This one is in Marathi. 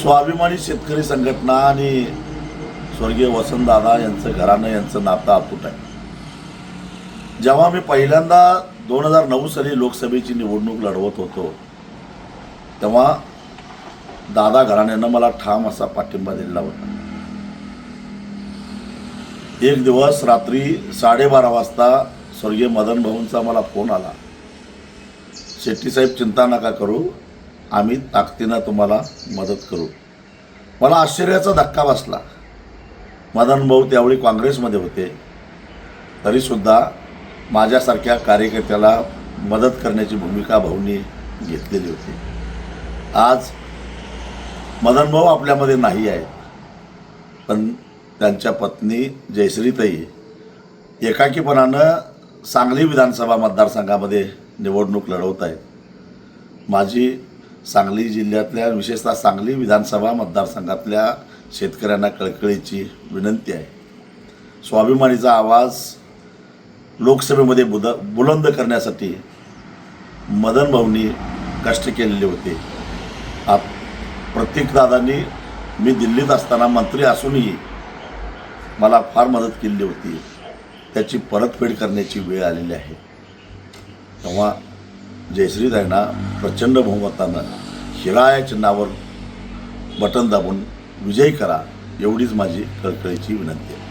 स्वाभिमानी शेतकरी संघटना आणि स्वर्गीय वसंतदादा यांचं घराणं यांचं नातं अतूट आहे जेव्हा मी पहिल्यांदा दोन हजार नऊ साली लोकसभेची निवडणूक लढवत होतो तेव्हा दादा घराण्यानं मला ठाम असा पाठिंबा दिलेला होता. एक दिवस रात्री साडेबारा वाजता स्वर्गीय मदन भाऊंचा मला फोन आला. शेट्टी साहेब चिंता नका करू आम्ही ताकदीनं तुम्हाला मदत करू. मला आश्चर्याचा धक्का बसला. मदन भाऊ त्यावेळी काँग्रेसमध्ये होते. तरीसुद्धा माझ्यासारख्या कार्यकर्त्याला मदत करण्याची भूमिका भाऊंनी घेतलेली होती. आज मदन भाऊ आपल्यामध्ये नाही आहेत. पण त्यांच्या पत्नी जयश्रीताई एकाकीपणानं सांगली विधानसभा मतदारसंघामध्ये निवडणूक लढवत आहेत माझी सांगली जिल्ह्यातल्या विशेषतः सांगली विधानसभा मतदारसंघातल्या शेतकऱ्यांना कळकळीची विनंती आहे. स्वाभिमानीचा आवाज लोकसभेमध्ये बुद बुलंद करण्यासाठी मदन भाऊंनी कष्ट केलेले होते. आप प्रत्येकदादांनी मी दिल्लीत असताना मंत्री असूनही मला फार मदत केली होती. त्याची परतफेड करण्याची वेळ आलेली आहे. तेव्हा जयश्री जयश्रीताईंना प्रचंड बहुमतानं हिरा या चिन्हावर बटन दाबून विजयी करा एवढीच माझी कळकळीची विनंती आहे.